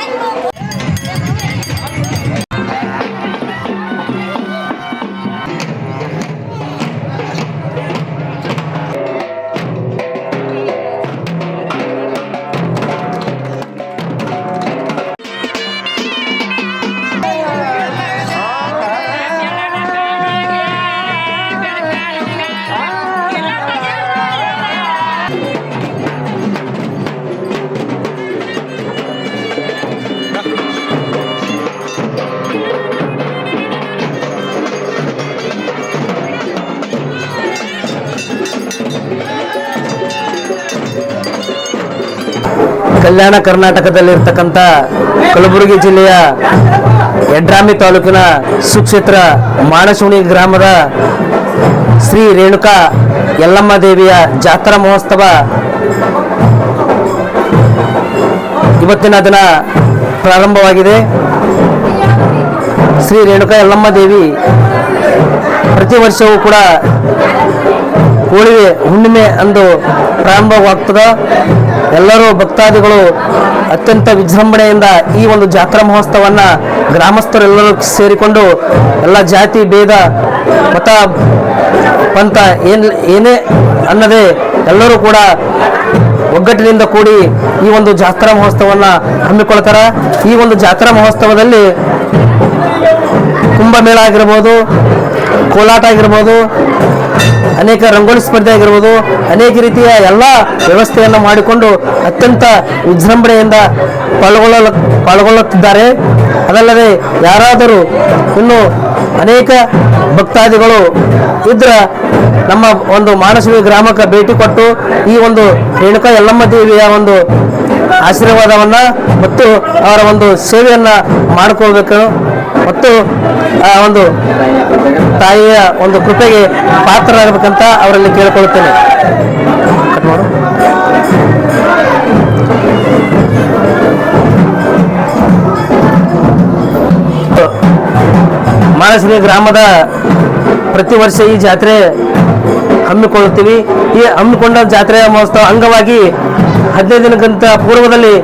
Anh hùng. ಕಲ್ಯಾಣ ಕರ್ನಾಟಕದಲ್ಲಿರ್ತಕ್ಕಂಥ ಕಲಬುರಗಿ ಜಿಲ್ಲೆಯ ಯಡ್ರಾಮಿ ತಾಲೂಕಿನ ಸುಕ್ಷೇತ್ರ ಮಾಣಸುಣಿ ಗ್ರಾಮದ ಶ್ರೀ ರೇಣುಕಾ ಯಲ್ಲಮ್ಮ ದೇವಿಯ ಜಾತ್ರಾ ಮಹೋತ್ಸವ ಇವತ್ತಿನ ದಿನ ಪ್ರಾರಂಭವಾಗಿದೆ. ಶ್ರೀ ರೇಣುಕಾ ಯಲ್ಲಮ್ಮ ದೇವಿ ಪ್ರತಿ ವರ್ಷವೂ ಕೂಡ ಹೋಳಿಗೆ ಹುಣ್ಣಿಮೆ ಅಂದು ಪ್ರಾರಂಭವಾಗ್ತದೆ. ಎಲ್ಲರೂ ಭಕ್ತಾದಿಗಳು ಅತ್ಯಂತ ವಿಜೃಂಭಣೆಯಿಂದ ಈ ಒಂದು ಜಾತ್ರಾ ಮಹೋತ್ಸವವನ್ನು ಗ್ರಾಮಸ್ಥರೆಲ್ಲರೂ ಸೇರಿಕೊಂಡು ಎಲ್ಲ ಜಾತಿ, ಭೇದ, ಮತ, ಪಂಥ ಏನ್, ಏನೇ ಅನ್ನದೇ ಎಲ್ಲರೂ ಕೂಡ ಒಗ್ಗಟ್ಟಿನಿಂದ ಕೂಡಿ ಈ ಒಂದು ಜಾತ್ರಾ ಮಹೋತ್ಸವವನ್ನು ಹಮ್ಮಿಕೊಳ್ತಾರೆ. ಈ ಒಂದು ಜಾತ್ರಾ ಮಹೋತ್ಸವದಲ್ಲಿ ಕುಂಭಮೇಳ ಆಗಿರ್ಬೋದು ಕೋಲಾಟ ಆಗಿರ್ಬೋದು, ಅನೇಕ ರಂಗೋಲಿ ಸ್ಪರ್ಧೆ ಆಗಿರ್ಬೋದು, ಅನೇಕ ರೀತಿಯ ಎಲ್ಲ ವ್ಯವಸ್ಥೆಯನ್ನು ಮಾಡಿಕೊಂಡು ಅತ್ಯಂತ ವಿಜೃಂಭಣೆಯಿಂದ ಪಾಲ್ಗೊಳ್ಳ, ಪಾಲ್ಗೊಳ್ಳುತ್ತಿದ್ದಾರೆ. ಅದಲ್ಲದೆ ಯಾರಾದರೂ ಇನ್ನು ಅನೇಕ ಭಕ್ತಾದಿಗಳು ಇದ್ರ ನಮ್ಮ ಒಂದು ಮಾನಸಿಕ ಗ್ರಾಮಕ್ಕೆ ಭೇಟಿ ಕೊಟ್ಟು ಈ ಒಂದು ರೇಣುಕಾ ಯಲ್ಲಮ್ಮ ದೇವಿಯ ಒಂದು ಆಶೀರ್ವಾದವನ್ನ ಮತ್ತು ಅವರ ಒಂದು ಸೇವೆಯನ್ನ ಮಾಡಿಕೊಳ್ಬೇಕು. ಮತ್ತು, ಆ, ಒಂದು ತಾಯಿಯ ಒಂದು ಕೃಪೆಗೆ ಪಾತ್ರರಾಗಬೇಕಂತ ಅವರಲ್ಲಿ ಕೇಳಿಕೊಳ್ಳುತ್ತೇನೆ. ಮಾನಸಿನ ಗ್ರಾಮದ ಪ್ರತಿ ವರ್ಷ ಈ ಜಾತ್ರೆ ಹಮ್ಮಿಕೊಳ್ಳುತ್ತೀವಿ. ಈ ಹಮ್ಮಿಕೊಂಡ ಜಾತ್ರೆಯ ಮಹೋತ್ಸವ ಅಂಗವಾಗಿ ಹದಿನೈದು ದಿನಕ್ಕಿಂತ ಪೂರ್ವದಲ್ಲಿ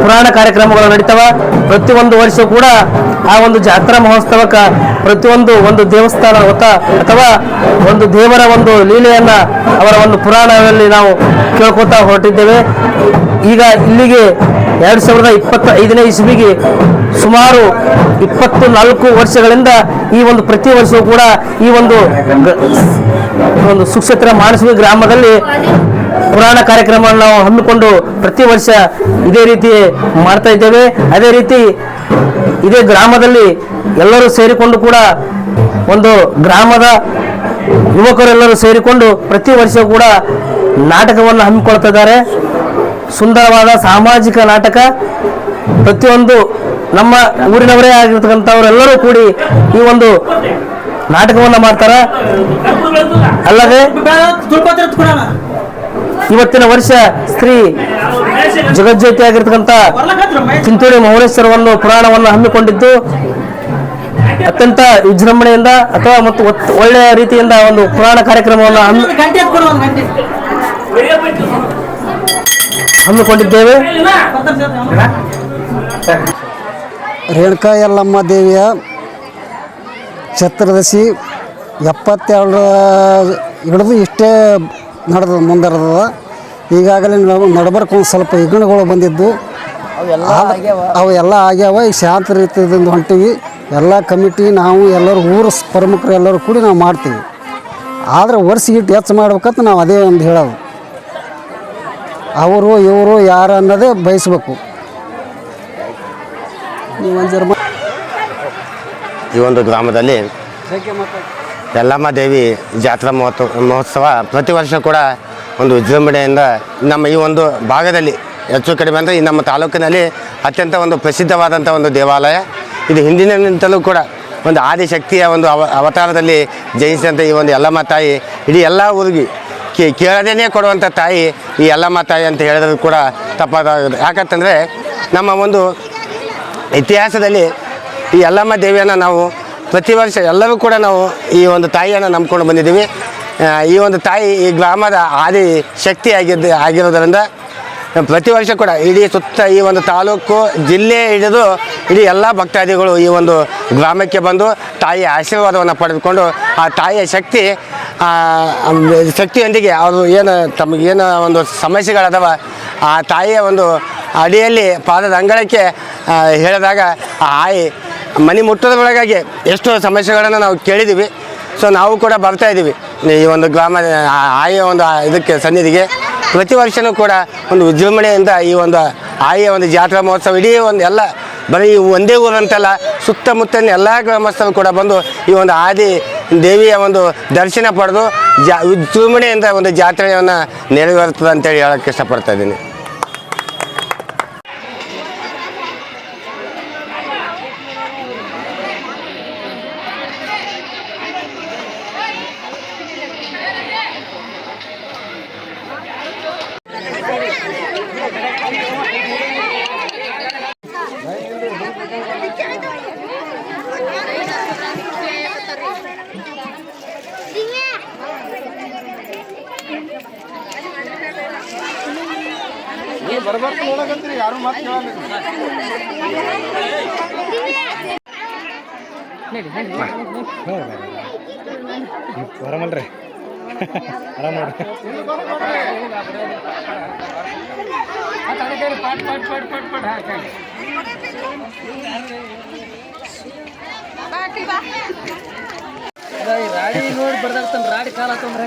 ಪುರಾಣ ಕಾರ್ಯಕ್ರಮಗಳು ನಡೀತವ. ಪ್ರತಿಯೊಂದು ವರ್ಷ ಕೂಡ ಆ ಒಂದು ಜಾತ್ರಾ ಮಹೋತ್ಸವಕ್ಕೆ ಪ್ರತಿಯೊಂದು ಒಂದು ದೇವಸ್ಥಾನ ಅಥವಾ ಒಂದು ದೇವರ ಒಂದು ಲೀಲೆಯನ್ನ ಅವರ ಒಂದು ಪುರಾಣದಲ್ಲಿ ನಾವು ಕೇಳ್ಕೊತಾ ಹೊರಟಿದ್ದೇವೆ. ಈಗ ಇಲ್ಲಿಗೆ ಎರಡು ಸಾವಿರದ ಇಪ್ಪತ್ತ ಐದನೇ ಇಸ್ವಿಗೆ ಸುಮಾರು ಇಪ್ಪತ್ತು ನಾಲ್ಕು ವರ್ಷಗಳಿಂದ ಈ ಒಂದು ಪ್ರತಿ ವರ್ಷವೂ ಕೂಡ ಈ ಒಂದು ಒಂದು ಸುಕ್ಷೇತ್ರ ಮಾನಸಿಕ ಗ್ರಾಮದಲ್ಲಿ ಪುರಾಣ ಕಾರ್ಯಕ್ರಮವನ್ನು ನಾವು ಹಮ್ಮಿಕೊಂಡು ಪ್ರತಿ ವರ್ಷ ಇದೇ ರೀತಿ ಮಾಡ್ತಾ ಇದ್ದೇವೆ. ಅದೇ ರೀತಿ ಇದೇ ಗ್ರಾಮದಲ್ಲಿ ಎಲ್ಲರೂ ಸೇರಿಕೊಂಡು ಕೂಡ ಒಂದು ಗ್ರಾಮದ ಯುವಕರೆಲ್ಲರೂ ಸೇರಿಕೊಂಡು ಪ್ರತಿ ವರ್ಷ ಕೂಡ ನಾಟಕವನ್ನು ಹಮ್ಮಿಕೊಳ್ತಾ ಇದ್ದಾರೆ. ಸುಂದರವಾದ ಸಾಮಾಜಿಕ ನಾಟಕ. ಪ್ರತಿಯೊಂದು ನಮ್ಮ ಊರಿನವರೇ ಆಗಿರ್ತಕ್ಕಂಥವರೆಲ್ಲರೂ ಕೂಡಿ ಈ ಒಂದು ನಾಟಕವನ್ನು ಮಾಡ್ತಾರೆ. ಅಲ್ಲದೆ ಇವತ್ತಿನ ವರ್ಷ ಸ್ತ್ರೀ ಜಗಜ್ಯೋತಿ ಆಗಿರ್ತಕ್ಕಂಥ ಚಿಂತೂರಿ ಮಹೇಶ್ವರ ಒಂದು ಪುರಾಣವನ್ನು ಹಮ್ಮಿಕೊಂಡಿದ್ದು ಅತ್ಯಂತ ವಿಜೃಂಭಣೆಯಿಂದ ಅಥವಾ ಮತ್ತು ಒಳ್ಳೆಯ ರೀತಿಯಿಂದ ಒಂದು ಪುರಾಣ ಕಾರ್ಯಕ್ರಮವನ್ನು ಹಮ್ಮಿಕೊಂಡಿದ್ದೇವೆ. ರೇಣುಕಾ ಯಲ್ಲಮ್ಮ ದೇವಿಯ ಛತ್ರದಶಿ ಎಪ್ಪತ್ತೆರಡು ಹಿಡಿದು ಇಷ್ಟೇ ನಡೆದ ಮುಂದರದ ಈಗಾಗಲೇ ನಾವು ನಡಬರ್ಕ ಒಂದು ಸ್ವಲ್ಪ ಹೆಗ್ಗಣಗಳು ಬಂದಿದ್ದು. ಅವು ಎಲ್ಲ ಆಗ್ಯಾವ. ಈಗ ಶಾಂತ ರೀತಿಯಿಂದ ಹೊಂಟಿವಿ. ಎಲ್ಲ ಕಮಿಟಿ ನಾವು ಎಲ್ಲರೂ ಊರ ಪ್ರಮುಖರು ಎಲ್ಲರೂ ಕೂಡಿ ನಾವು ಮಾಡ್ತೀವಿ. ಆದರೆ ಇಟ್ಟು ಹೆಚ್ಚು ಮಾಡ್ಬೇಕಂತ ನಾವು ಅದೇ ಒಂದು ಹೇಳೋದು. ಅವರು ಇವರು ಯಾರು ಅನ್ನೋದೇ ಬಯಸ್ಬೇಕು. ಈ ಒಂದು ಗ್ರಾಮದಲ್ಲಿ ಯಲ್ಲಮ್ಮ ದೇವಿ ಜಾತ್ರಾ ಮಹೋತ್ಸವ ಮಹೋತ್ಸವ ಪ್ರತಿ ವರ್ಷ ಕೂಡ ಒಂದು ವಿಜೃಂಭಣೆಯಿಂದ ನಮ್ಮ ಈ ಒಂದು ಭಾಗದಲ್ಲಿ ಹೆಚ್ಚು ಕಡಿಮೆ ಅಂದರೆ ಈ ನಮ್ಮ ತಾಲೂಕಿನಲ್ಲಿ ಅತ್ಯಂತ ಒಂದು ಪ್ರಸಿದ್ಧವಾದಂಥ ಒಂದು ದೇವಾಲಯ. ಇದು ಹಿಂದಿನಿಂದಲೂ ಕೂಡ ಒಂದು ಆದಿಶಕ್ತಿಯ ಒಂದು ಅವ, ಅವತಾರದಲ್ಲಿ ಜಯಿಸಿದಂಥ ಈ ಒಂದು ಯಲ್ಲಮ್ಮ ತಾಯಿ. ಇಡೀ ಎಲ್ಲ ಊರಿಗೆ ಕೇಳದೇನೆ ಕೊಡುವಂಥ ತಾಯಿ ಈ ಯಲ್ಲಮ್ಮ ತಾಯಿ ಅಂತ ಹೇಳಿದ್ರು ಕೂಡ ತಪ್ಪಾಗುತ್ತೆ ಯಾಕಂತಂದರೆ ನಮ್ಮ ಒಂದು ಇತಿಹಾಸದಲ್ಲಿ ಈ ಯಲ್ಲಮ್ಮ ದೇವಿಯನ್ನು ನಾವು ಪ್ರತಿ ವರ್ಷ ಎಲ್ಲರೂ ಕೂಡ ನಾವು ಈ ಒಂದು ತಾಯಿಯನ್ನು ನಂಬ್ಕೊಂಡು ಬಂದಿದ್ದೀವಿ. ಈ ಒಂದು ತಾಯಿ ಈ ಗ್ರಾಮದ ಆದಿ ಶಕ್ತಿ ಆಗಿದ್ದು ಆಗಿರೋದರಿಂದ ಪ್ರತಿ ವರ್ಷ ಕೂಡ ಇಡೀ ಸುತ್ತ ಈ ಒಂದು ತಾಲೂಕು ಜಿಲ್ಲೆ ಹಿಡಿದು ಇಡೀ ಎಲ್ಲ ಭಕ್ತಾದಿಗಳು ಈ ಒಂದು ಗ್ರಾಮಕ್ಕೆ ಬಂದು ತಾಯಿಯ ಆಶೀರ್ವಾದವನ್ನು ಪಡೆದುಕೊಂಡು ಆ ತಾಯಿಯ ಶಕ್ತಿ ಶಕ್ತಿಯೊಂದಿಗೆ ಅವರು ಏನು ತಮಗೇನು ಒಂದು ಸಮಸ್ಯೆಗಳದವ ಆ ತಾಯಿಯ ಒಂದು ಅಡಿಯಲ್ಲಿ ಪಾದದ ಅಂಗಳಕ್ಕೆ ಹೇಳಿದಾಗ, ಆ, ಆಯಿ ಮನೆ ಮುಟ್ಟದ ಒಳಗಾಗಿ ಎಷ್ಟೋ ಸಮಸ್ಯೆಗಳನ್ನು ನಾವು ಕೇಳಿದ್ದೀವಿ ಸೊ ನಾವು ಕೂಡ ಬರ್ತಾ ಇದ್ದೀವಿ ಈ ಒಂದು ಗ್ರಾಮ ಆಯ ಒಂದು ಇದಕ್ಕೆ, ಸನ್ನಿಧಿಗೆ. ಪ್ರತಿ ವರ್ಷವೂ ಕೂಡ ಒಂದು ವಿಜೃಂಭಣೆಯಿಂದ ಈ ಒಂದು ಆಯ ಒಂದು ಜಾತ್ರಾ ಮಹೋತ್ಸವ, ಇಡೀ ಒಂದು ಎಲ್ಲ, ಬರೀ ಒಂದೇ ಊರಂತಲ್ಲ, ಸುತ್ತಮುತ್ತಲಿನ ಎಲ್ಲ ಗ್ರಾಮಸ್ಥರು ಕೂಡ ಬಂದು ಈ ಒಂದು ಆದಿ ದೇವಿಯ ಒಂದು ದರ್ಶನ ಪಡೆದು ಜಾ, ವಿಜೃಂಭಣೆಯಿಂದ ಒಂದು ಜಾತ್ರೆಯನ್ನು ನೆರವೇರುತ್ತದೆ ಅಂತೇಳಿ ಹೇಳೋಕ್ಕೆ ಇಷ್ಟಪಡ್ತಾ ಇದ್ದೀನಿ. ಬರಮಲ್ರಿ ಆರಾಮ ನೋಡ್ರಿ. ರಾಡಿ ನೋಡಿ ಬರ್ದಾಡ್ತಾನ ರಾಡಿ ಕಾಲ ಹಾಕೊಂಡ್ರೆ